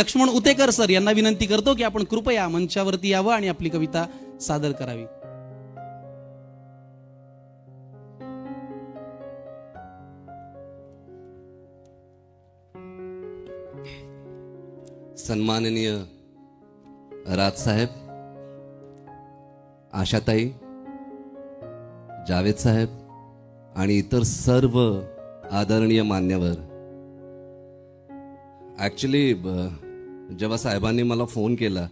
Laxman Utekar sir यांना विनंती करतो की आपण कृपया मंचावरती यावं आणि आपली कविता सादर करावी. सन्माननीय राजसाहेब आशाताई जावेद साहेब आणि इतर सर्व आदरणीय मान्यवर. ॲक्च्युली जेव्हा साहेबांनी मला फोन केला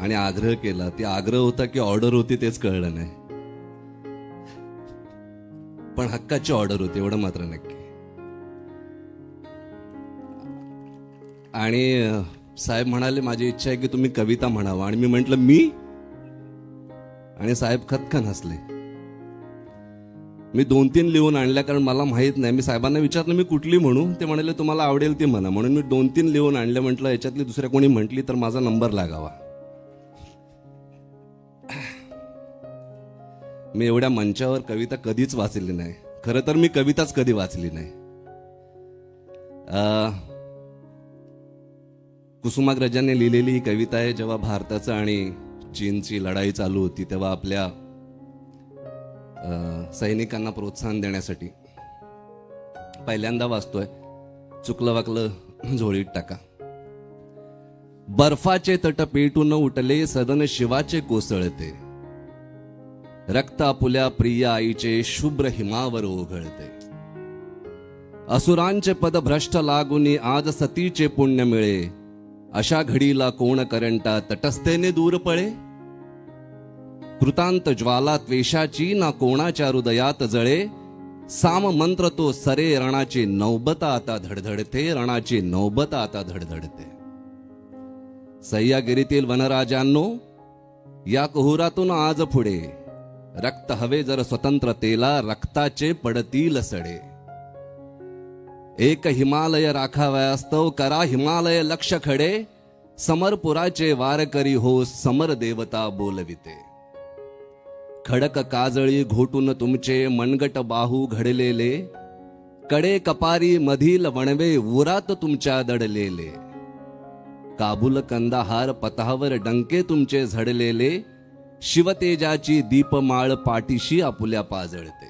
आणि आग्रह केला ते आग्रह होता की ऑर्डर होती तेच कळलं नाही. पण हक्काची ऑर्डर होती एवढं मात्र नक्की. आणि साहेब म्हणाले माझी इच्छा आहे की तुम्ही कविता म्हणावा. आणि मी म्हंटल मी? आणि साहेब खतखन हसले. मी दोन तीन लिहून आणल्या कारण मला माहीत नाही. मी साहेबांना विचारलं मी कुठली म्हणू? ते म्हणाले तुम्हाला आवडेल ती म्हणा. म्हणून मी दोन तीन लिहून आणलं. म्हटलं याच्यातली दुसऱ्या कोणी म्हटली तर माझा नंबर लागावा. मी एवढ्या मंचावर कविता कधीच वाचली नाही. खरं तर मी कविताच कधी वाचली नाही. कुसुमाग्रजांनी लिहिलेली ही कविता आहे जेव्हा भारताचं आणि चीनची लढाई चालू होती तेव्हा आपल्या सैनिकांना प्रोत्साहन देण्यासाठी पहिल्यांदा वाचतोय चुकलं वाकलं झोळीत टाका. बर्फाचे तट पेटून उठले सदन शिवाचे कोसळते. रक्त आपुल्या प्रिय आईचे शुभ्र हिमावर ओघळते. असुरांचे पद भ्रष्ट लागुनी आज सतीचे पुण्य मिळे. अशा घडीला कोण करंटा तटस्थेने दूर पळे? कृतांत ज्वाला त्वेषाची ना कोणाच्या हृदयात जळे. साम मंत्र तो सरे रणाची नौबत आता धडधडते रणाची नौबत आता धडधडते. सह्यागिरीतील वनराजांनो या कोहुरातून आज पुढे. रक्त हवे जर स्वतंत्रतेला रक्ताचे पडतील सडे. एक हिमालय राखावयास्तव करा हिमालय लक्ष खडे. समरपुराचे वारकरी हो समर देवता बोलविते. खडक काजळी घोटून तुमचे मनगट बाहू घडलेले. कडे कपारी मधील वणवे उरात तुमच्या दडलेले. काबूल कंदाहार पथावर डंके तुमचे झडलेले. शिवतेजाची दीपमाळ पाठीशी आपुल्या पाजळते.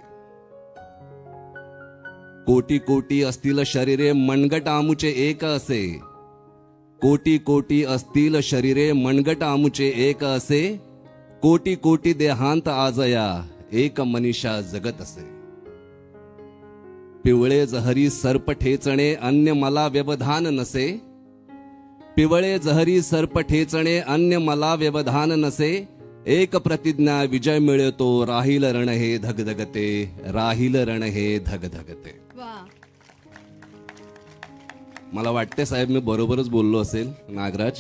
कोटी कोटी असतील शरीरे मनगट आमुचे एक असे. कोटी कोटी असतील शरीरे मनगट आमुचे एक असे. कोटी कोटी देहांत आजया एक मनीषा जगत असे. पिवळे जहरी सर्प ठेचणे अन्य मला व्यवधान नसे. पिवळे जहरी सर्प ठेचणे अन्य मला व्यवधान नसे. एक प्रतिज्ञा विजय मिळतो राहील रण हे धगधगते राहील रण हे धगधगते. मला वाटते साहेब मी बरोबरच बोललो असेल नागराज.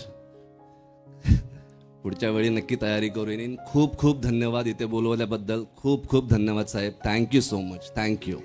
पुढच्या वेळी नक्की तयारी करू येईन. खूप खूप धन्यवाद इथे बोलवल्याबद्दल. खूप खूप धन्यवाद साहेब. Thank you so much thank you